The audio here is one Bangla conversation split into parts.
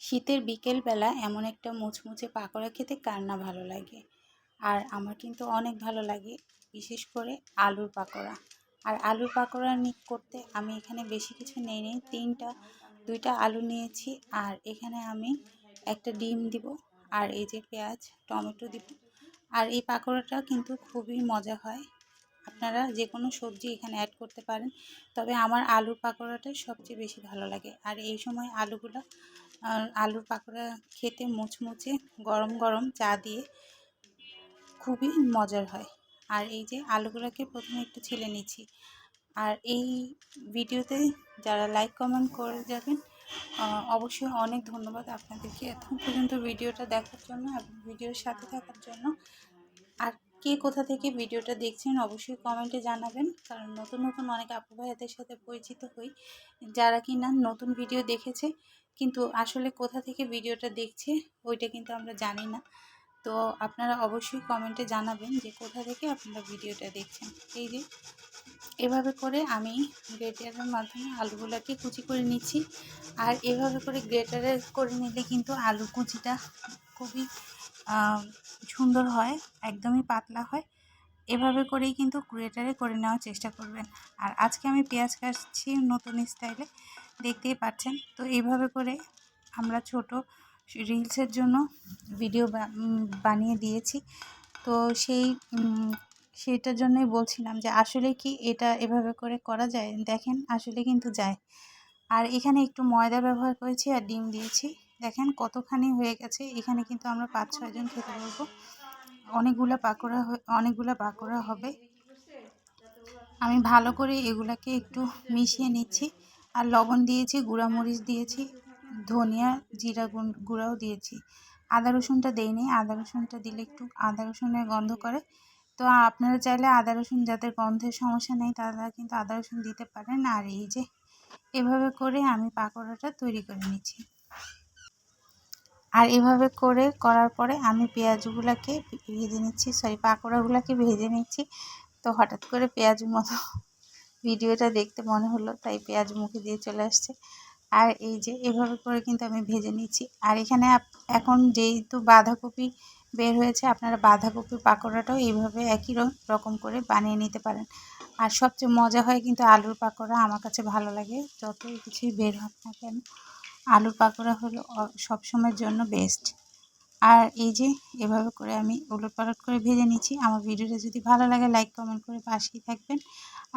শীতের বিকেলবেলা এমন একটা মুচমুচে পাকোড়া খেতে কার না ভালো লাগে। আর আমার কিন্তু অনেক ভালো লাগে, বিশেষ করে আলুর পাকোড়া। আর আলুর পাকোড়া করতে আমি এখানে বেশি কিছু নেই নেই। তিনটা, দুইটা আলু নিয়েছি আর এখানে আমি একটা ডিম দিব আর এই যে পেঁয়াজ, টমেটো দিব। আর এই পাকোড়াটা কিন্তু খুবই মজা হয়। আপনারা যে কোনো সবজি এখানে অ্যাড করতে পারেন। তবে আমার আলুর পাকোড়াটাই সবচেয়ে বেশি ভালো লাগে। আর এই সময় আলুগুলো আলুর পাকোড়া খেতে মুচমুচে গরম গরম চা দিয়ে খুবই মজার হয়। আর এই যে আলুগুলোকে প্রথমে একটু ছেলে নিচ্ছি। আর এই ভিডিওতে যারা লাইক কমেন্ট করে যাবেন অবশ্যই অনেক ধন্যবাদ আপনাদেরকে এখন পর্যন্ত ভিডিওটা দেখার জন্য এবং ভিডিওর সাথে থাকার জন্য। আর কে কোথা থেকে ভিডিওটা দেখছেন অবশ্যই কমেন্টে জানাবেন, কারণ নতুন নতুন অনেক আপু ভাইয়াদের সাথে পরিচিত হই। যারা কি না নতুন ভিডিও দেখেছে কিন্তু আসলে কোথা থেকে ভিডিওটা দেখছে ওইটা কিন্তু আমরা জানি না। তো আপনারা অবশ্যই কমেন্টে জানাবেন যে কোথা থেকে আপনারা ভিডিওটা দেখছেন। এই যে, এভাবে করে আমি গ্রেটারের মাধ্যমে আলুগুলোকে কুচি করে নিচ্ছি। আর এভাবে করে গ্রেটারে করে নিলে কিন্তু আলু কুচিটা খুবই সুন্দর হয়, একদমই পাতলা হয়। এভাবে করেই কিন্তু গ্রেটারে করে নেওয়ার চেষ্টা করবেন। আর আজকে আমি পেঁয়াজ কাটছি নতুন স্টাইলে দেখতেই পাচ্ছেন। তো এইভাবে করে আমরা ছোট রিলসের জন্য ভিডিও বানিয়ে দিয়েছি। তো সেই সেইটার জন্যই বলছিলাম যে আসলে কি এটা এভাবে করে করা যায়? দেখেন, আসলে কিন্তু যায়। আর এখানে একটু ময়দা ব্যবহার করেছি আর ডিম দিয়েছি। দেখেন কতখানি হয়ে গেছে। এখানে কিন্তু আমরা পাঁচ ছয়জন খেতে পারব অনেকগুলো পাকোড়া অনেকগুলো পাকোড়া হবে। আমি ভালো করে এগুলাকে একটু মিশিয়ে নিচ্ছি। আর লবণ দিয়েছি, গুঁড়ামরিচ দিয়েছি, ধনিয়া জিরা গুঁড়াও দিয়েছি। আদা রসুনটা দেইনি, আদা রসুনটা দিলে একটু, আদা রসুনের গন্ধ করে। তো আপনারা চাইলে আদা রসুন যাদের গন্ধের সমস্যা নেই, তারা কিন্তু আদা রসুন দিতে পারেন। আর এই যে, এভাবে করে আমি পাকোড়াটা তৈরি করে নিচ্ছি। আর এভাবে করে করার পরে আমি পেঁয়াজগুলোকে ভেজে নিচ্ছি সরি পাকোড়াগুলোকে ভেজে নিচ্ছি। তো হঠাৎ করে পেঁয়াজ মতো ভিডিওটা দেখতে মনে হলো, তাই পেঁয়াজ মুখে দিয়ে চলে আসছে। আর এই যে এভাবে করে কিন্তু আমি ভেজে নিচ্ছি। আর এখানে এখন যেহেতু বাঁধাকপি বের হয়েছে, আপনারা বাঁধাকপি পাকোড়াটাও এইভাবে একই রকম করে বানিয়ে নিতে পারেন। আর সবচেয়ে মজা হয় কিন্তু আলুর পাকোড়া, আমার কাছে ভালো লাগে, যতই কিছুই বের হোক না কেন। আলুর পাকোড়া হলো সবসময়ের জন্য বেস্ট আর এই যে, এভাবে করে আমি উলট পালট করে ভেজে নিচ্ছি। আমার ভিডিওটা যদি ভালো লাগে লাইক কমেন্ট করে পাশেই থাকবেন।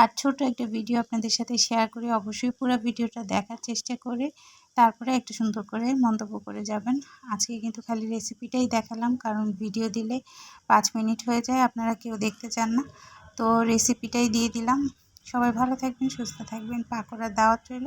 আর ছোট একটা ভিডিও আপনাদের সাথে শেয়ার করে অবশ্যই পুরো ভিডিওটা দেখার চেষ্টা করে, তারপরে একটু সুন্দর করে মন্তব্য করে যাবেন। আজকে কিন্তু খালি রেসিপিটাই দেখালাম, কারণ ভিডিও দিলে পাঁচ মিনিট হয়ে যায়, আপনারা কেউ দেখতে চান না। তো রেসিপিটাই দিয়ে দিলাম। সবাই ভালো থাকবেন, সুস্থ থাকবেন। পাকোড়ার দাওয়াত রইল।